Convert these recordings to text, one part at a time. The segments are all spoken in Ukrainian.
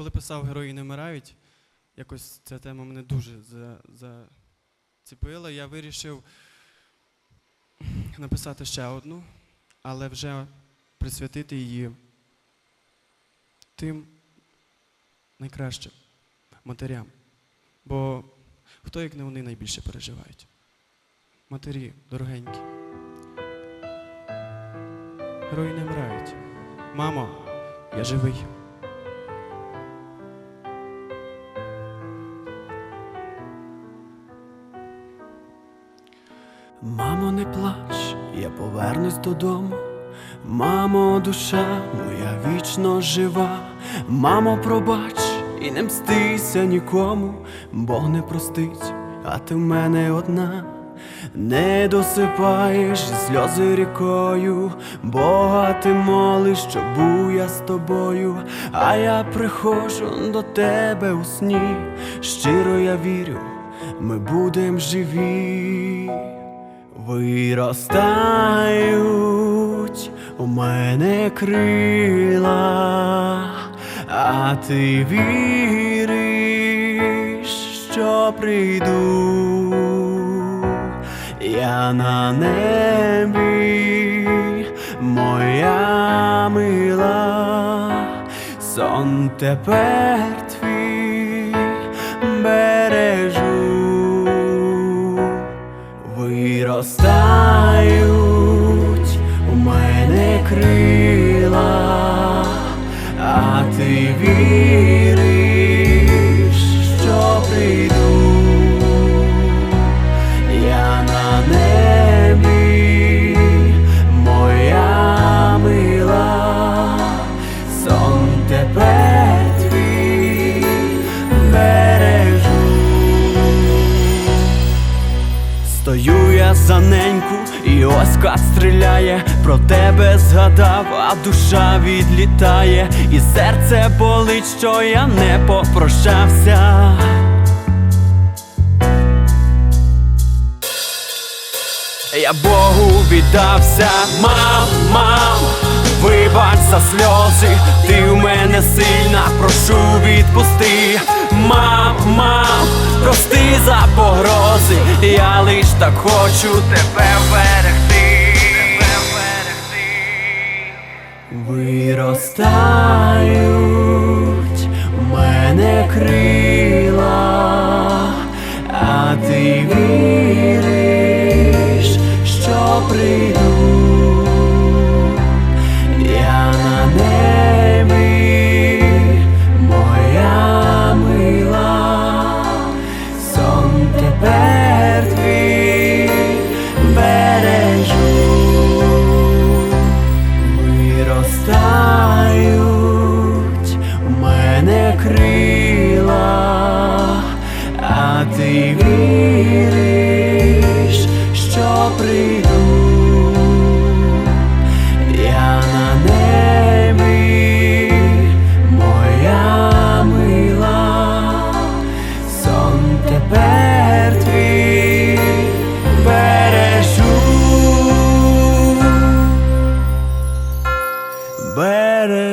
коли писав Герої не вмирають, якось ця тема мене дуже за, зацепила. Я вирішив написати ще одну, але вже присвятити її тим найкращим матерям. Бо хто, як не вони, найбільше переживають? Матері, дорогенькі. Герої не вмирають. Мамо, я живий. Мамо, не плач, я повернусь додому. Мамо, душа моя вічно жива. Мамо, пробач і не мстися нікому, Бог не простить, а ти в мене одна. Не досипаєш сльози рікою, Бога ти молиш, щоб був я з тобою, а я приходжу до тебе у сні. Щиро я вірю, ми будем живі. Виростають у мене крила, а ти віриш, що прийду. Я на небі, моя мила, сон тепер Стою я за неньку, і ось кат стріляє, про тебе згадав, а душа відлітає, і серце болить, що я не попрощався. Я Богу віддався, мам, мам, вибач за сльози, ти в мене сильна, прошу відпусти, за погрози, я лиш так хочу тебе берегти, тебе берегти. Виростають в мене крила, а ти віриш, що прийду.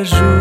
jour.